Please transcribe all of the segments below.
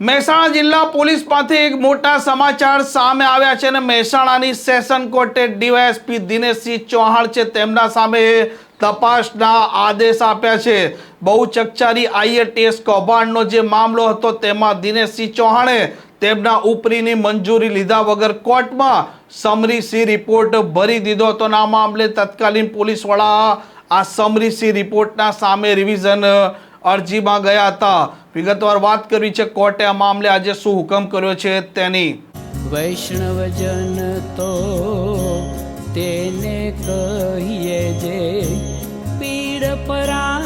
મહેસાણા જિલ્લા પોલીસ પાસે એક મોટા સમાચાર સામે આવ્યા છે અને મહેસાણાની સેશન કોર્ટે ડીવાયએસપી દિનેશસિંહ ચૌહાણ છે તેમના સામે તપાસના આદેશ આપ્યા છે. બહુ ચકચારી આઈએટીએસ કૌભાંડનો જે મામલો હતો તેમાં દિનેશસિંહ ચૌહાણે તેમના ઉપરીની મંજૂરી લીધા વગર કોર્ટમાં સમરી સી રિપોર્ટ ભરી દીધો હતો અને આ મામલે તત્કાલીન પોલીસ વડા આ સમરી સી રિપોર્ટના સામે રિવિઝન અરજીમાં ગયા હતા. વિગતવાર વાત કરવી છે કોર્ટે આ મામલે આજે શું હુકમ કર્યો છે તેની. વૈષ્ણવજન તો તેને કહીએ જે પીડ પરાઈ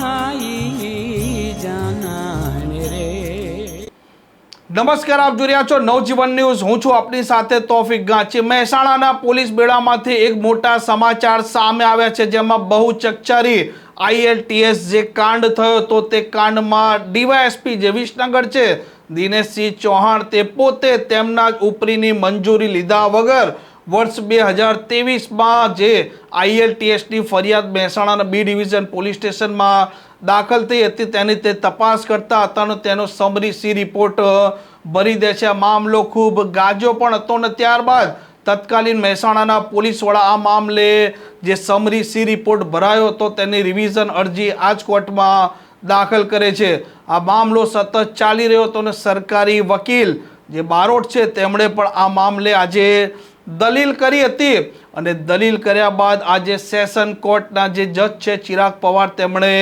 નમસ્કાર, આપ જોઈ રહ્યા છો નવજીવન ન્યૂઝ. હું છું આપની સાથે તોફિક ગાંચી. મહેસાણાના પોલીસ બેડામાંથી એક મોટા સમાચાર સામે આવ્યા છે, જેમાં બહુ ચકચારી આઈએલટીએસ જે કાંડ થયો તો તે કાંડમાં ડીવાયએસપી જે વિસનગર છે, દિનેશસિંહ ચૌહાણ, તે પોતે તેમના ઉપરીની મંજૂરી લીધા વગર વર્ષ બે હજાર તેવીસમાં જે આઈએલટીએસની ફરિયાદ મહેસાણાના બી ડિવિઝન પોલીસ સ્ટેશનમાં દાખલ થઈ હતી, તેની તે તપાસ કરતા હતા તેનો સમરી સી રિપોર્ટ ભરી દે છે. આ મામલો ખૂબ ગાજો પણ હતો ને ત્યારબાદ તત્કાલીન મહેસાણાના પોલીસવાળા આ મામલે જે સમરી સી રિપોર્ટ ભરાયો હતો, તેની રિવિઝન અરજી આજ કોર્ટમાં દાખલ કરે છે. આ મામલો સતત ચાલી રહ્યો હતો ને સરકારી વકીલ જે બારોટ છે, તેમણે પણ આ મામલે આજે દલીલ કરી હતી અને દલીલ કર્યા બાદ આજે સેશન કોર્ટના જે જજ છે ચિરાગ પવાર તેમણે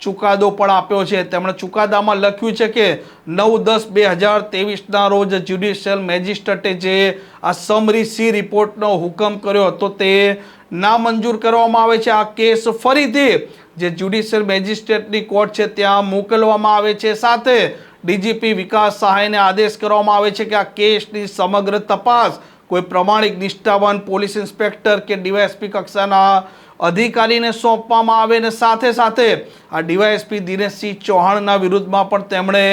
ચુકાદો પણ આપ્યો છે. તેમણે ચુકાદામાં લખ્યું છે કે નવ દસ બે હજાર તેવીસના રોજ જ્યુડિશિયલ મેજિસ્ટ્રેટે જે આ સમરી સી રિપોર્ટનો હુકમ કર્યો હતો તે નામંજૂર કરવામાં આવે છે. આ કેસ ફરીથી જે જ્યુડિશિયલ મેજિસ્ટ્રેટની કોર્ટ છે ત્યાં મોકલવામાં આવે છે. સાથે ડીજીપી વિકાસ સહાયને આદેશ કરવામાં આવે છે કે આ કેસની સમગ્ર તપાસ કોઈ પ્રમાણિક નિષ્ઠાવાન પોલીસ ઇન્સ્પેક્ટર કે ડીવાયએસપી કક્ષાના અધિકારીને સોંપવામાં આવે ને સાથે સાથે આ ડીવાયએસપી દિનેશસિંહ ચૌહાણના વિરુદ્ધમાં પણ તેમણે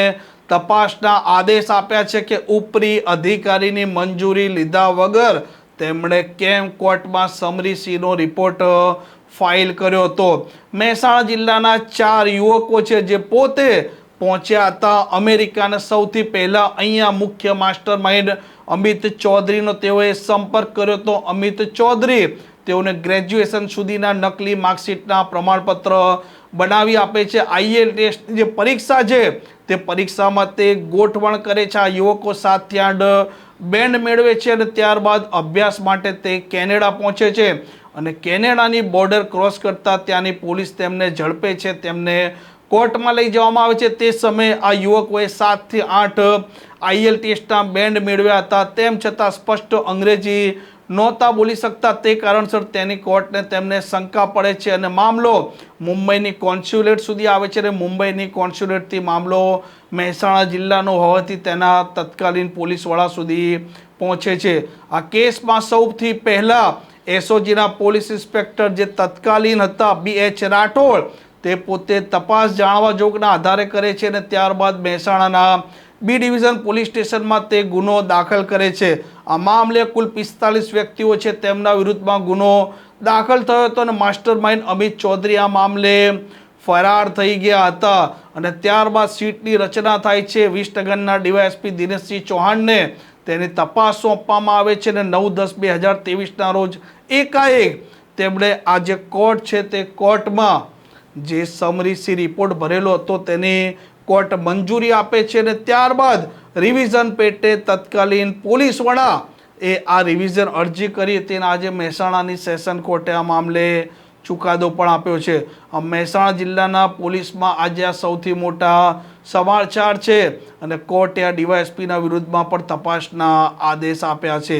તપાસના આદેશ આપ્યા છે કે ઉપરી અધિકારીની મંજૂરી લીધા વગર તેમણે કેમ કોર્ટમાં સમરી સિંહનો રિપોર્ટ ફાઇલ કર્યો હતો? મહેસાણા જિલ્લાના ચાર યુવકો છે જે પોતે પહોંચ્યા હતા. અમેરિકાના સૌથી પહેલાં અહીંયા મુખ્ય માસ્ટર માઇન્ડ અમિત ચૌધરીનો તેઓએ સંપર્ક કર્યો હતો. અમિત ચૌધરી તેઓને ગ્રેજ્યુએશન સુધીના નકલી માર્કશીટના પ્રમાણપત્ર બનાવી આપે છે. આઈએલ ટેસ્ટ જે પરીક્ષા છે, તે પરીક્ષામાં તે ગોઠવણ કરે છે. આ યુવકો સાથે આડ બેન્ડ મેળવે છે અને ત્યારબાદ અભ્યાસ માટે તે કેનેડા પહોંચે છે. અને કેનેડાની બોર્ડર ક્રોસ કરતા ત્યાંની પોલીસ તેમને ઝડપે છે. તેમને કોર્ટમાં લઈ જવામાં આવે છે. તે સમયે આ યુવકોએ સાતથી આઠ આઈએલ ટેસ્ટના બેન્ડ મેળવ્યા હતા. તેમ છતાં સ્પષ્ટ અંગ્રેજી નહોતા બોલી શકતા. તે કારણસર તેની કોર્ટને તેમને શંકા પડે છે અને મામલો મુંબઈની કોન્સ્યુલેટ સુધી આવે છે અને મુંબઈની કોન્સ્યુલેટથી મામલો મહેસાણા જિલ્લાનો હોવાથી તેના તત્કાલીન પોલીસવાળા સુધી પહોંચે છે. આ કેસમાં સૌથી પહેલાં એસઓજીના પોલીસ ઇન્સ્પેક્ટર જે તત્કાલીન હતા, બી એચ રાઠોડ તે પોતે તપાસ જાણવા જોગના આધારે કરે છે અને ત્યારબાદ મહેસાણાના બી ડિવિઝન પોલીસ સ્ટેશનમાં તે ગુનો દાખલ કરે છે. આ મામલે કુલ પિસ્તાલીસ વ્યક્તિઓ છે તેમના વિરુદ્ધમાં ગુનો દાખલ થયો હતો અને માસ્ટર માઇન્ડ અમિત ચૌધરી આ મામલે ફરાર થઈ ગયા હતા અને ત્યારબાદ સીટની રચના થાય છે. વિસનગરના ડીવાયએસપી દિનેશસિંહ ચૌહાણને તેની તપાસ સોંપવામાં આવે છે અને નવ દસ બે હજાર ત્રેવીસના રોજ એકાએક તેમણે આ જે કોર્ટ છે તે કોર્ટમાં જે સમરીસી રિપોર્ટ ભરેલો હતો તેને કોર્ટ મંજૂરી આપે છે અને ત્યારબાદ રિવિઝન પેટે તત્કાલીન પોલીસ વડા એ આ રિવિઝન અરજી કરી હતી અને આજે મહેસાણાની સેશન કોર્ટે આ મામલે ચુકાદો પણ આપ્યો છે. મહેસાણા જિલ્લાના પોલીસમાં આજે આ સૌથી મોટા સમાચાર છે અને કોર્ટે આ ડીવાયએસપીના વિરુદ્ધમાં પણ તપાસના આદેશ આપ્યા છે.